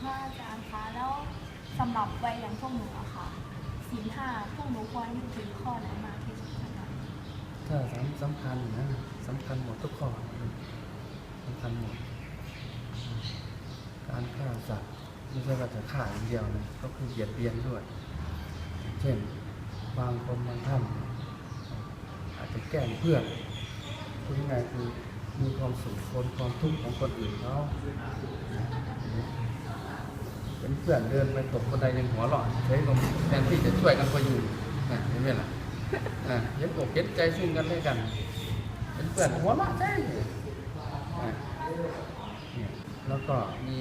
พระอาจารย์คะแล้วสำหรับวัยอย่างพวกหนูอะค่ะศีลห้าพวกหนูควรยึดถือข้อไหนมากที่สุดคะถ้าสำสำคัญนะสำคัญหมดทุกข้อสำคัญหมด การฆ่าสัตว์ไม่ใช่ว่าจะฆ่าอย่างเดียวนะก็คือเบียดเบียนด้วย เช่นบางคนบางท่านอาจจะแกล้งเพื่อนพูดง่ายๆคือมีความสุขคนความทุกข์ของคนอื่นเขา เป็นเพื่อนเดินไปตกบันไดยังหัวเราะใช้ลมแทนที่จะช่วยกันพยุงนะเห็นไหมล่ะอ่าเห็นอกเห็นใจซึ่งกันและกัน เป็นเพื่อนหัวเราะใช่อ่าเนี่ยแล้วก็มี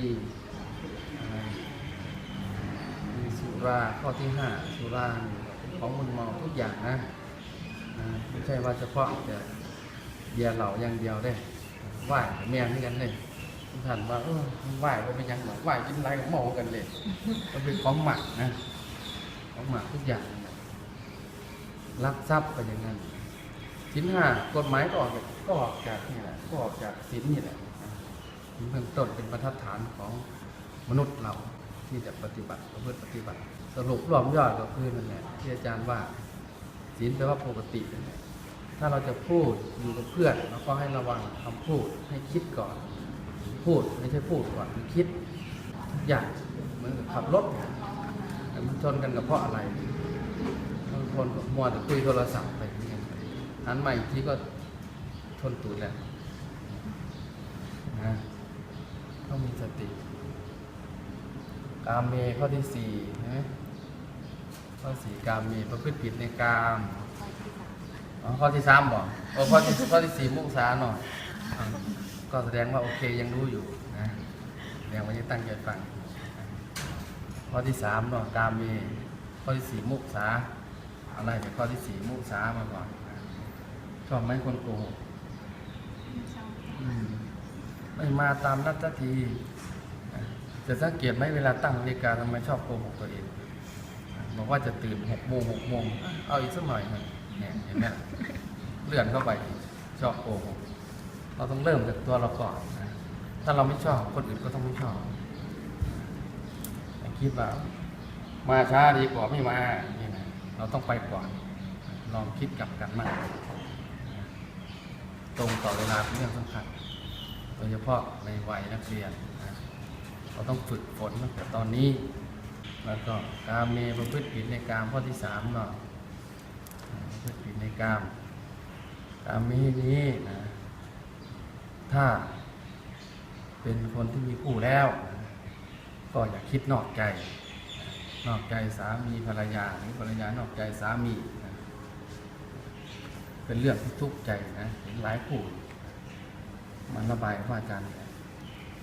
มีสุราข้อที่ห้าสุรานี่ของมึนเมาทุกอย่างนะไม่ใช่ว่าเฉพาะแต่เบียร์เหล้าอย่างเดียวได้ไหว้แม่นี่กันเลย ทุกท่านว่าเออไหว้ก็เป็นหยังหรอกไหว้กินไรก็เมากันเลยมันเป็นของหมักนะของหมักทุกอย่างนะลักทรัพย์ก็อย่างนั้นสินห้ากฎหมายก็ออกจากก็ออกจากนี่แหละก็ออกจากสินนี่แหละนะเบื้องต้นเป็นบรรทัดฐานของมนุษย์เราที่จะปฏิบัติประพฤติปฏิบัติ สรุปรวมยอดก็คือนั่นแหละที่อาจารย์ว่าศีลแปลว่าปกตินั่นแหละถ้าเราจะพูดอยู่กับเพื่อนเราก็ให้ระวังคำพูดให้คิดก่อน พูดไม่ใช่พูดก่อนคิดทุกอย่างเหมือนกับขับรถแต่มันชนกันกับเพราะอะไรบางคนก็มัวแต่คุยโทรศัพท์ไปอย่างเงี้ยหันมาอีกทีก็ชนตูดแล้วนะต้องมีสติกามเมข้อที่สี่ใช่ไหมข้อสี่กามเมประพฤติผิดในกามข้อที่สามบอกโอข้อที่ข้อที่สี่มุสาหน่อย ก็แสดงว่าโอเคยังรู้อยู่นะแสดงว่ายังตั้งใจฟังข้อที่สามเนาะกามเมข้อที่สี่มุสาอะไรแต่ข้อที่สี่มุสามาก่อนนะชอบไหมคนโกหกอืมไม่มาตามนัดสักทีจะสังเกตไหมเวลาตั้งนาฬิกาทำไมชอบโกหกตัวเองบอกว่าจะตื่นหกโมงหกโมงเอาอีกสักหน่อยหนึ่งเนี่ยเห็นไหมเลื่อนเข้าไปชอบโกหก เราต้องเริ่มจากตัวเราก่อนนะถ้าเราไม่ชอบคนอื่นก็ต้องไม่ชอบคิดว่ามาช้าดีกว่าไม่มาเนี่ยนะเราต้องไปก่อน ลองคิดกลับกันมาก ตรงต่อเวลาเป็นเรื่องสำคัญโดยเฉพาะในวัยนักเรียนนะเราต้องฝึกฝนตั้งแต่ตอนนี้ แล้วก็กามเมประพฤติผิดในกามข้อที่สามเนาะประพฤติผิดในกามกามเมนี้นะ ถ้า เป็นคนที่มีคู่แล้ว ก็อย่าคิดนอกใจ นอกใจสามีภรรยาหรือภรรยานอกใจสามีนะเป็นเรื่องที่ทุกข์ใจนะเห็นหลายคู่มันระบายว่าอาจารย์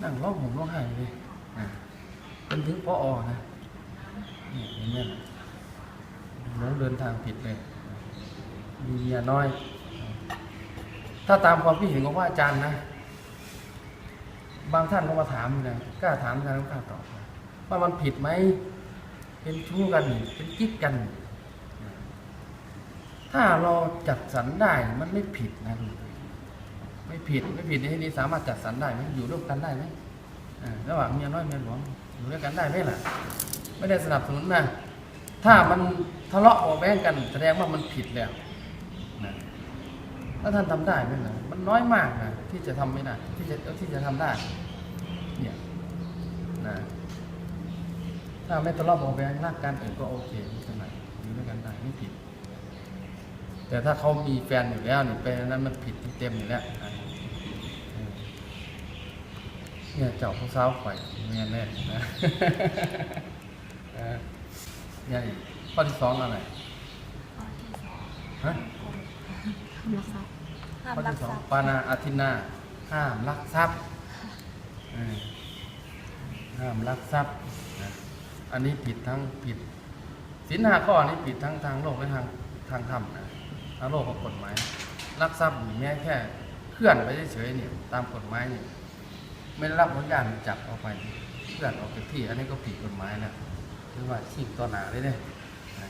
นั่งร้องห่มร้องไห้เลยนะเป็นถึงพออนะนี่เห็นไหมล่ะน้องเดินทางผิดเลยมีเมียน้อย ถ้าตามความคิดเห็นของว่าอาจารย์นะ บางท่านก็มาถามนะกล้าถามอาจารย์ก็กล้าตอบว่ามันผิดไหมเป็นชู้กันเป็นกิ๊กกัน ถ้าเราจัดสรรได้มันไม่ผิดนะไม่ผิดไม่ผิดในที่นี้สามารถจัดสรรได้ไหมอยู่ร่วมกันได้ไหมระหว่างเมียน้อยเมียหลวงอยู่ด้วยกันได้ไหมล่ะ ไม่ได้สนับสนุนนะถ้ามันทะเลาะเบาแว้งกัน แสดงว่ามันผิดแล้วนะถ้าท่านทำได้ไหมล่ะมันน้อยมากนะ ที่จะทำไม่ได้ที่จะที่จะทำได้ เนี่ยนะถ้าไม่ทะเลาะเบาะแว้งรักกันเองก็โอเคไม่เป็นไรอยู่ด้วยกันได้ไม่ผิด แต่ถ้าเขามีแฟนอยู่แล้วนี่เป็นนั้นมันผิดเต็มๆอยู่แล้วอะเออเนี่ยเจ้าผู้สาวข่อยเนี่ยแน่นะเออเนี่ยอีกข้อที่สองอะไรฮะ ห้ามข้อรักที่สทองรัพย์ปานาอาทินาห้ามลักทรัพย์ห้ามลักทรัพย์นะอันนี้ผิดทั้งผิดสินห้าข้อนี้ผิดทั้งทางโลกและทางทางธรรมนะทางโลกกับกฎหมายลักทรัพย์แม้แค่เคลื่อนไปเฉยๆเนี่ยตามกฎหมายเนี่ยไม่ได้รับอนุญาตจับเอาไปเคลื่อนออกจากที่ อันนี้ก็ผิดกฎหมายนะถือว่าชีพต่อหนาเลยเนี่ยนะ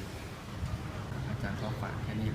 อาจารย์ขอฝากแค่นี้